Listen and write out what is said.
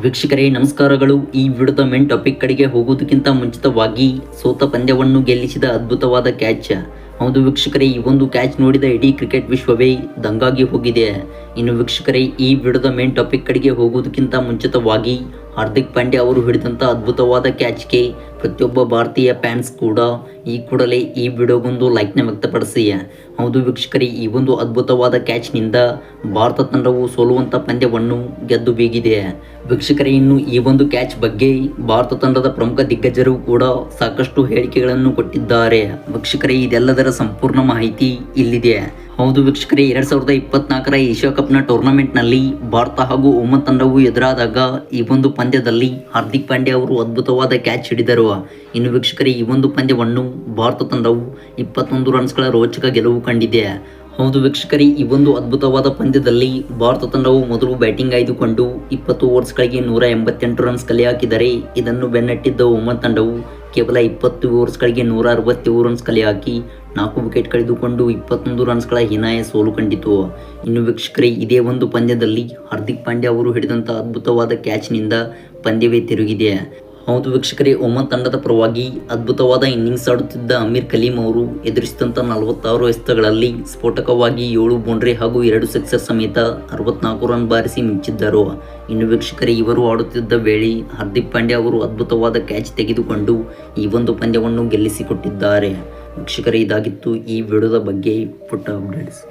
ವೀಕ್ಷಕರೇ, ನಮಸ್ಕಾರಗಳು. ಈ ವಿಡಿಯೋದ ಮೇನ್ ಟಾಪಿಕ್ ಕಡೆಗೆ ಹೋಗುವುದಕ್ಕಿಂತ ಮುಂಚಿತವಾಗಿ ಸೋತ ಪಂದ್ಯವನ್ನು ಗೆಲ್ಲಿಸಿದ ಅದ್ಭುತವಾದ ಕ್ಯಾಚ್ ಹೌದು ವೀಕ್ಷಕರೇ, ಈ ಒಂದು ಕ್ಯಾಚ್ ನೋಡಿದ ಇಡೀ ಕ್ರಿಕೆಟ್ ವಿಶ್ವವೇ ದಂಗಾಗಿ ಹೋಗಿದೆ. ಇನ್ನು ವೀಕ್ಷಕರೇ, ಈ ವಿಡಿಯೋದ ಮೇನ್ ಟಾಪಿಕ್ ಕಡೆಗೆ ಹೋಗುವುದಕ್ಕಿಂತ ಮುಂಚಿತವಾಗಿ ಹಾರ್ದಿಕ್ ಪಾಂಡ್ಯ ಅವರು ಹಿಡಿದಂಥ ಅದ್ಭುತವಾದ ಕ್ಯಾಚ್ಗೆ ಪ್ರತಿಯೊಬ್ಬ ಭಾರತೀಯ ಫ್ಯಾನ್ಸ್ ಕೂಡ ಈ ಕೂಡಲೇ ಈ ವಿಡಿಯೋಗೊಂದು ಲೈಕ್ನ ವ್ಯಕ್ತಪಡಿಸಿ. ಹೌದು ವೀಕ್ಷಕರೇ, ಈ ಒಂದು ಅದ್ಭುತವಾದ ಕ್ಯಾಚ್ನಿಂದ ಭಾರತ ತಂಡವು ಸೋಲುವಂಥ ಪಂದ್ಯವನ್ನು ಗೆದ್ದು ಬೀಗಿದೆ. ವೀಕ್ಷಕರೇ, ಇನ್ನು ಈ ಒಂದು ಕ್ಯಾಚ್ ಬಗ್ಗೆ ಭಾರತ ತಂಡದ ಪ್ರಮುಖ ದಿಗ್ಗಜರು ಕೂಡ ಸಾಕಷ್ಟು ಹೇಳಿಕೆಗಳನ್ನು ಕೊಟ್ಟಿದ್ದಾರೆ. ವೀಕ್ಷಕರೇ, ಇದೆಲ್ಲದರ ಸಂಪೂರ್ಣ ಮಾಹಿತಿ ಇಲ್ಲಿದೆ. ಹೌದು ವೀಕ್ಷಕರೇ, ಎರಡ್ ಸಾವಿರದ ಇಪ್ಪತ್ನಾಲ್ಕರ ಏಷ್ಯಾ ಕಪ್ನ ಟೂರ್ನಮೆಂಟ್ನಲ್ಲಿ ಭಾರತ ಹಾಗೂ ಒಮನ್ ತಂಡವು ಎದುರಾದಾಗ ಈ ಒಂದು ಪಂದ್ಯದಲ್ಲಿ ಹಾರ್ದಿಕ್ ಪಾಂಡ್ಯ ಅವರು ಅದ್ಭುತವಾದ ಕ್ಯಾಚ್ ಹಿಡಿದರು. ಇನ್ನು ವೀಕ್ಷಕರೇ, ಈ ಒಂದು ಪಂದ್ಯವನ್ನು ಭಾರತ ತಂಡವು ಇಪ್ಪತ್ತೊಂದು ರನ್ಸ್ಗಳ ರೋಚಕ ಗೆಲುವು ಕಂಡಿದೆ. ಹೌದು ವೀಕ್ಷಕರೇ, ಈ ಒಂದು ಅದ್ಭುತವಾದ ಪಂದ್ಯದಲ್ಲಿ ಭಾರತ ತಂಡವು ಮೊದಲು ಬ್ಯಾಟಿಂಗ್ ಆಯ್ದುಕೊಂಡು ಇಪ್ಪತ್ತು ಓವರ್ಸ್ಗಳಿಗೆ ನೂರ ಎಂಬತ್ತೆಂಟು ರನ್ಸ್ ಕಲೆ ಹಾಕಿದರೆ, ಇದನ್ನು ಬೆನ್ನಟ್ಟಿದ್ದ ಒಮನ್ ತಂಡವು ಕೇವಲ ಇಪ್ಪತ್ತು ಓವರ್ಸ್ಗಳಿಗೆ ನೂರ ಅರವತ್ತೇಳು ರನ್ಸ್ ಕಲೆ ಹಾಕಿ ನಾಲ್ಕು ವಿಕೆಟ್ ಕಳೆದುಕೊಂಡು ಇಪ್ಪತ್ತೊಂದು ರನ್ಸ್ಗಳ ಹೀನಾಯ ಸೋಲು ಕಂಡಿತು. ಇನ್ನು ವೀಕ್ಷಕರೇ, ಇದೇ ಒಂದು ಪಂದ್ಯದಲ್ಲಿ ಹಾರ್ದಿಕ್ ಪಾಂಡ್ಯ ಅವರು ಹಿಡಿದಂಥ ಅದ್ಭುತವಾದ ಕ್ಯಾಚ್ನಿಂದ ಪಂದ್ಯವೇ ತಿರುಗಿದೆ. ಹೌದು ವೀಕ್ಷಕರೇ ಒಮನ್ ತಂಡದ ಪರವಾಗಿ ಅದ್ಭುತವಾದ ಇನ್ನಿಂಗ್ಸ್ ಆಡುತ್ತಿದ್ದ ಅಮೀರ್ ಕಲೀಂ ಅವರು ಎದುರಿಸಿದಂಥ ನಲವತ್ತಾರು ಎಸೆತಗಳಲ್ಲಿ ಸ್ಫೋಟಕವಾಗಿ ಏಳು ಬೌಂಡ್ರಿ ಹಾಗೂ ಎರಡು ಸಿಕ್ಸರ್ ಸಮೇತ ಅರವತ್ನಾಲ್ಕು ರನ್ ಬಾರಿಸಿ ಮಿಂಚಿದ್ದರು. ಇನ್ನು ವೀಕ್ಷಕರೇ, ಇವರು ಆಡುತ್ತಿದ್ದ ವೇಳೆ ಹಾರ್ದಿಕ್ ಪಾಂಡ್ಯ ಅವರು ಅದ್ಭುತವಾದ ಕ್ಯಾಚ್ ತೆಗೆದುಕೊಂಡು ಈ ಒಂದು ಪಂದ್ಯವನ್ನು ಗೆಲ್ಲಿಸಿಕೊಟ್ಟಿದ್ದಾರೆ. ವೀಕ್ಷಕರೇ, ಇದಾಗಿತ್ತು ಈ ವಿಡಿಯೋದ ಬಗ್ಗೆ ಪುಟ್ಟ ಅಪ್ಡೇಟ್ಸ್.